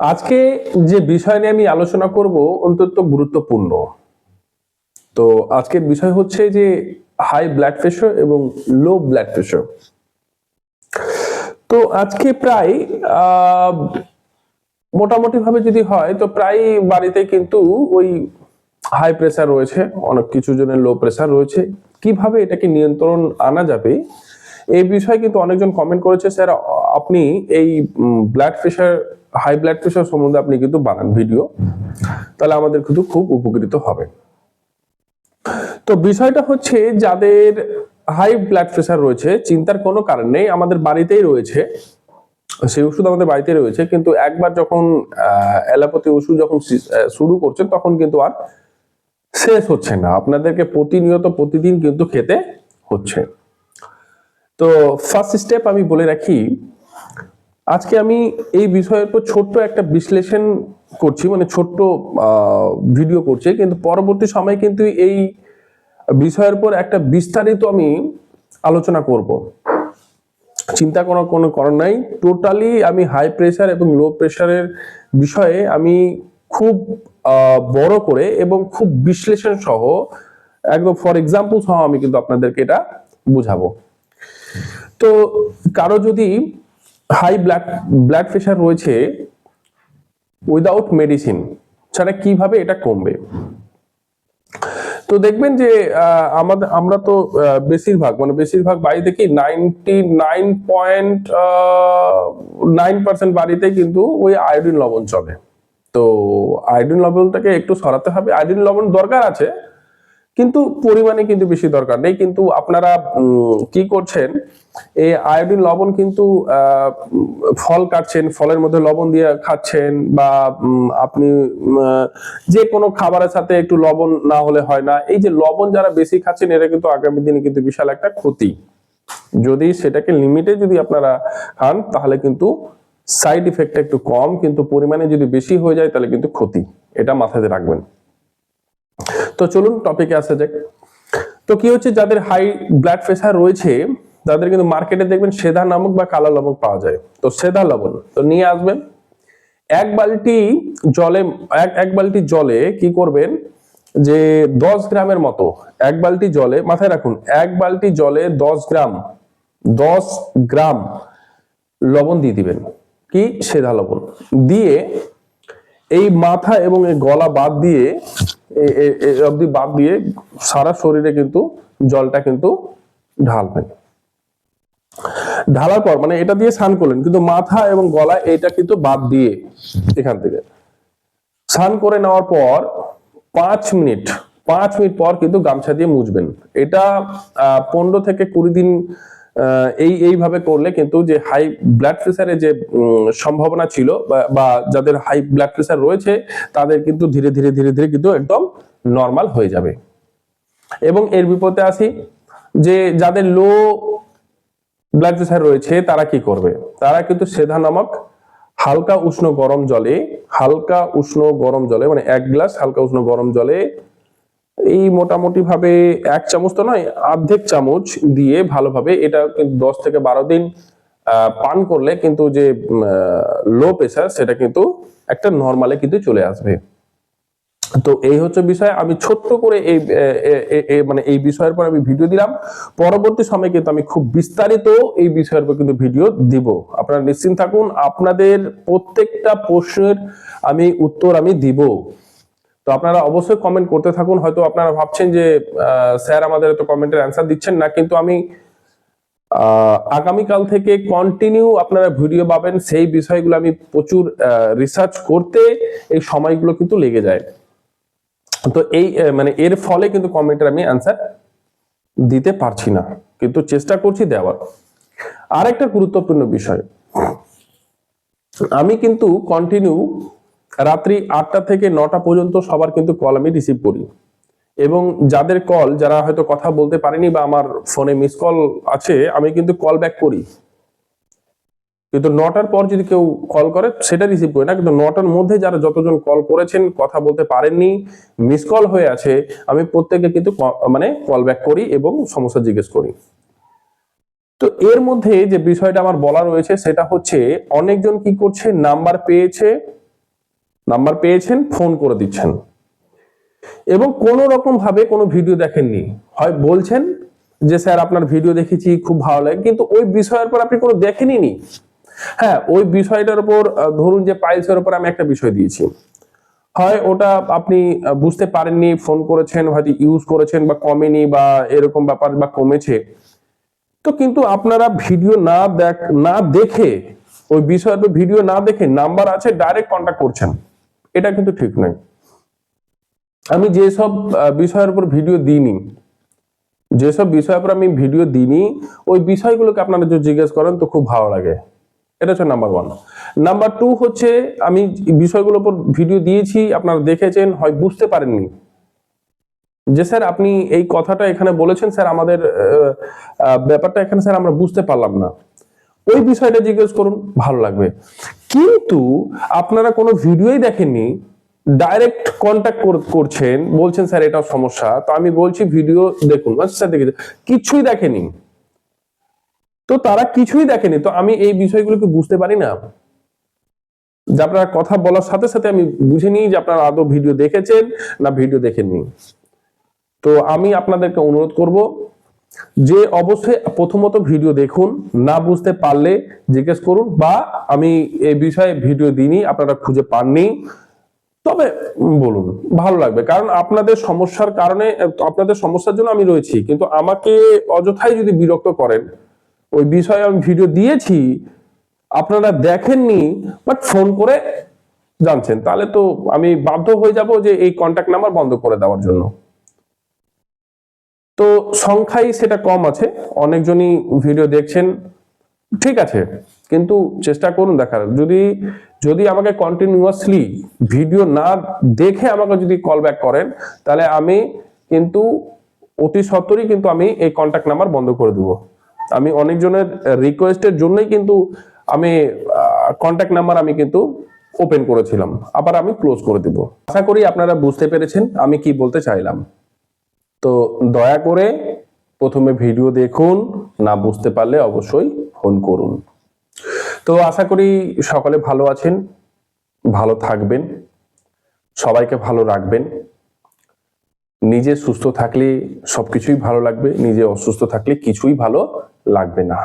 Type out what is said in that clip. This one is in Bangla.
আজকে যে বিষয় নিয়ে আমি আলোচনা করব অন্তত গুরুত্বপূর্ণ। তো আজকের বিষয় হচ্ছে যে হাই ব্লাড প্রেশার এবং লো ব্লাড প্রেশার তো আজকে প্রায় মোটামুটি ভাবে যদি হয়, তো প্রায় বাড়িতে কিন্তু ওই হাই প্রেসার রয়েছে, অনেক কিছু জনের লো প্রেসার রয়েছে। কীভাবে এটাকে নিয়ন্ত্রণ আনা যাবে? এই বিষয়ে কিন্তু অনেকজন কমেন্ট করেছে, স্যার আপনি এই blood pressure high blood pressure সম্বন্ধে আপনি কিন্তু বানান ভিডিও তাহলে আমাদের কিন্তু খুব উপকৃত হবে। তো বিষয়টা হচ্ছে, যাদের হাই ব্লাড প্রেশার রয়েছে, চিন্তার কোনো কারণ নেই, আমাদের বাড়িতেই রয়েছে, সেই ওষুধ আমাদের বাড়িতে রয়েছে, কিন্তু একবার যখন অ্যালোপ্যাথি ওষুধ যখন শুরু করছেন, তখন কিন্তু আর শেষ হচ্ছে না। আপনাদেরকে প্রতিনিয়ত প্রতিদিন কিন্তু খেতে হচ্ছে। তো ফার্স্ট স্টেপ আমি বলে রাখি, আজকে আমি এই বিষয়ের উপর ছোট্ট একটা বিশ্লেষণ করছি মানে ছোট্ট ভিডিও করছি, কিন্তু পরবর্তী সময়ে কিন্তু এই বিষয়ের উপর একটা বিস্তারিত আমি আলোচনা করব। চিন্তা করার কোনো কারণ নাই। টোটালি আমি হাই প্রেশার এবং লো প্রেশারের বিষয়ে আমি খুব বড় করে এবং খুব বিশ্লেষণ সহ একদম ফর এক্সাম্পল সহ আমি কিন্তু আপনাদেরকে এটা বুঝাবো। তো কারও যদি হাই ব্লাড ব্লাড প্রেশার রয়েছে উইদাউট মেডিসিন ছাড়া কীভাবে এটা কমবে? তো দেখবেন যে আমাদের, আমরা তো বেশিরভাগ মানে বেশিরভাগ বাড়িতে কি ninety nine point nine percent বাড়িতে কিন্তু ওই আয়োডিন লবণ চলে। তো আয়োডিন লবণটাকে একটু সরাতে হবে। আয়োডিন লবণ দরকার আছে কিন্তু পরিমাণে কিন্তু বেশি দরকার নেই। কিন্তু আপনারা কি করছেন, এই আয়োডিন লবণ কিন্তু ফল কাটছেন, ফলের মধ্যে লবণ দিয়ে খাচ্ছেন বা আপনি যে কোনো খাবারের সাথে একটু লবণ না হলে হয় না। এই যে লবণ যারা বেশি খাচ্ছেন এটা কিন্তু আগামী দিনে কিন্তু বিশাল একটা ক্ষতি। যদি সেটাকে লিমিটে যদি আপনারা খান, তাহলে কিন্তু সাইড ইফেক্টটা একটু কম, কিন্তু পরিমাণে যদি বেশি হয়ে যায়, তাহলে কিন্তু ক্ষতি। এটা মাথাতে রাখবেন। তো চলুন টপিকে আসা যাক। তো কি হচ্ছে? যাদের হাই ব্লাড প্রেশার রয়েছে, তাদের কিন্তু মার্কেটে দেখবেন সেধা নামক বা কালো নামক পাওয়া যায়। তো সেধা লবণ, তো নিয়ে আসবেন। এক বালতি জলে, এক এক বালতি জলে কি করবেন? যে দশ গ্রামের মতো এক বালতি জলে, মাথায় রাখুন, এক বালতি জলে দশ গ্রাম দশ গ্রাম লবণ দিয়ে দিবেন। কি? সেধা লবণ। দিয়ে এই মাথা এবং এই গলা বাদ দিয়ে অবধি বাদ দিয়ে সারা শরীরে কিন্তু জলটা কিন্তু ঢালবেন। ঢালার পর মানে এটা দিয়ে স্নান করলেন কিন্তু মাথা এবং গলা এটা কিন্তু বাদ দিয়ে এখান থেকে। স্নান করে নেওয়ার পর পাঁচ মিনিট পাঁচ মিনিট পর কিন্তু গামছা দিয়ে মুছবেন এটা আহ, পনেরো থেকে কুড়ি দিন এই, এইভাবে করলে কিন্তু যে হাই ব্লাড প্রেসারের যে সম্ভাবনা ছিল বা- যাদের হাই ব্লাড প্রেসার রয়েছে, তাদের কিন্তু ধীরে ধীরে ধীরে ধীরে কিন্তু একদম নর্মাল হয়ে যাবে। এবং এর বিপদে আসি যে যাদের লো ব্লাড প্রেসার রয়েছে, তারা কি করবে? তারা কিন্তু সেধা নামক হালকা উষ্ণ গরম জলে, হালকা উষ্ণ গরম জলে মানে এক গ্লাস হালকা উষ্ণ গরম জলে এই মোটামুটি ভাবে এক চামচ তো নয়, অর্ধেক চামচ দিয়ে ভালোভাবে এটা দশ থেকে বারো দিন পান করলে কিন্তু যে লো প্রেশার সেটা কিন্তু একটা নর্মালে কিন্তু চলে আসবে। তো এই হচ্ছে বিষয়, আমি ছোট্ট করে এই মানে এই বিষয়ের পর আমি ভিডিও দিলাম। পরবর্তী সময়ে কিন্তু আমি খুব বিস্তারিত এই বিষয়ের উপর কিন্তু ভিডিও দিব। আপনারা নিশ্চিন্ত থাকুন, আপনাদের প্রত্যেকটা প্রশ্নের আমি উত্তর আমি দিব। আপনারা অবশ্যই কমেন্ট করতে থাকুন। হয়তো আপনারা ভাবছেন যে স্যার আমাদের তো কমেন্টের অ্যান্সার দিচ্ছেন না, কিন্তু আমি আগামীকাল থেকে কন্টিনিউ আপনারা ভিডিও পাবেন। সেই বিষয়গুলো আমি প্রচুর রিসার্চ করতে এই সময়গুলো কিন্তু লেগে যায়। তো এই মানে এর ফলে কিন্তু কমেন্টের আমি অ্যান্সার দিতে পারছি না। কিন্তু চেষ্টা করছি দেওয়ার। আরেকটা গুরুত্বপূর্ণ বিষয়। আমি কিন্তু কন্টিনিউ রাত্রি আটটা থেকে নটা পর্যন্ত সবার কিন্তু কল আমি রিসিভ করি। এবং যাদের কল যারা হয়তো কথা বলতে পারেনি বা আমার ফোনে মিস কল আছে, আমি কিন্তু কল ব্যাক করি। কিন্তু নটার পর যদি কেউ কল করে, সেটা রিসিভ করি না। কিন্তু নটার মধ্যে যারা যতজন কল করেছেন, কথা বলতে পারেননি মিস কল হয়ে আছে, আমি প্রত্যেকে কিন্তু মানে কল ব্যাক করি এবং সমস্যা জিজ্ঞেস করি। তো এর মধ্যে যে বিষয়টা আমার বলা রয়েছে, সেটা হচ্ছে অনেকজন কি করছে নাম্বার পেয়েছে নাম্বার পেয়েছেন, ফোন করে দিচ্ছেন। এবং কোনো রকম ভাবে কোনো ভিডিও দেখেননি। হয় বলছেন যে, স্যার, আপনার ভিডিও দেখেছি, খুব ভালো লাগে। কিন্তু ওই বিষয়ের পর আপনি কোনো দেখেনি হ্যাঁ ওই বিষয়টার উপর ধরুন যে, পাইলসের উপর আমি একটা বিষয় দিয়েছি। হয় ওটা আপনি বুঝতে পারেননি, ফোন করেছেন, হয়তো ইউজ করেছেন বা কমেনি বা এরকম ব্যাপার বা কমেছে। তো কিন্তু আপনারা ভিডিও না দেখ, না দেখে, ওই বিষয়ের ভিডিও না দেখে নাম্বার আছে, ডাইরেক্ট কন্ট্যাক্ট করছেন। এটা কিন্তু ঠিক নয়। আমি যেসব বিষয়ের উপর ভিডিও দিইনি, যেসব বিষয়ের উপর আমি ভিডিও দিইনি, ওই বিষয়গুলোকে আপনারা যদি জিজ্ঞেস করেন তো খুব ভালো লাগে। এটা হচ্ছে নাম্বার ওয়ান নাম্বার টু হচ্ছে, আমি বিষয়গুলোর উপর ভিডিও দিয়েছি, আপনারা দেখেছেন, হয় বুঝতে পারেননি। যে স্যার আপনি এই কথাটা এখানে বলেছেন, স্যার আমাদের ব্যাপারটা এখানে স্যার আমরা বুঝতে পারলাম না। ওই বিষয়টা জিজ্ঞেস করুন, ভালো লাগবে। কিন্তু আপনারা কোনো ভিডিওই দেখেননি ডাইরেক্ট কন্ট্যাক্ট করছেন, বলছেন, স্যার এটা সমস্যা। তো আমি বলছি, ভিডিও দেখুন। স্যার, দেখেছি। কিছুই দেখেনি। তো তারা কিছুই দেখেনি। তো আমি এই বিষয়গুলোকে বুঝতে পারি না। যে আপনারা কথা বলার সাথে সাথে আমি বুঝে নিই যে আপনারা আদৌ ভিডিও দেখেছেন না ভিডিও দেখেননি। তো আমি আপনাদেরকে অনুরোধ করব যে অবশ্যই প্রথমত ভিডিও দেখুন, না বুঝতে পারলে জিজ্ঞেস করুন বা আমি এই বিষয়ে ভিডিও দিইনি, আপনারা খুঁজে পাননি। তবে বলুন, ভালো লাগবে। কারণ আপনাদের সমস্যার কারণে আপনাদের সমস্যার জন্য আমি রয়েছি, কিন্তু আমাকে অযথাই যদি বিরক্ত করেন, ওই বিষয়ে আমি ভিডিও দিয়েছি, আপনারা দেখেননি, বাট ফোন করে জানছেন, তাহলে তো আমি বাধ্য হয়ে যাব যে এই কন্ট্যাক্ট নাম্বার বন্ধ করে দেওয়ার জন্য। তো সংখ্যাই সেটা কম আছে। অনেকজনই ভিডিও দেখছেন। ঠিক আছে, কিন্তু চেষ্টা করুন দেখার। যদি যদি আমাকে কন্টিনিউয়াসলি ভিডিও না দেখে আমাকে যদি কল ব্যাক করেন, তাহলে আমি কিন্তু অতি সত্বরই কিন্তু আমি এই কন্ট্যাক্ট নাম্বার বন্ধ করে দেবো। আমি অনেকজনের রিকোয়েস্টের জন্যই কিন্তু আমি কন্ট্যাক্ট নাম্বার আমি কিন্তু ওপেন করেছিলাম। আবার আমি ক্লোজ করে দিব। আশা করি আপনারা বুঝতে পেরেছেন আমি কি বলতে চাইলাম। তো দয়া করে প্রথমে ভিডিও দেখুন, না বুঝতে পারলে অবশ্যই ফোন করুন। তো আশা করি সকলে ভালো আছেন, ভালো থাকবেন, সবাইকে ভালো রাখবেন। নিজে সুস্থ থাকলে সবকিছুই ভালো লাগবে, নিজে অসুস্থ থাকলে কিছুই ভালো লাগবে না।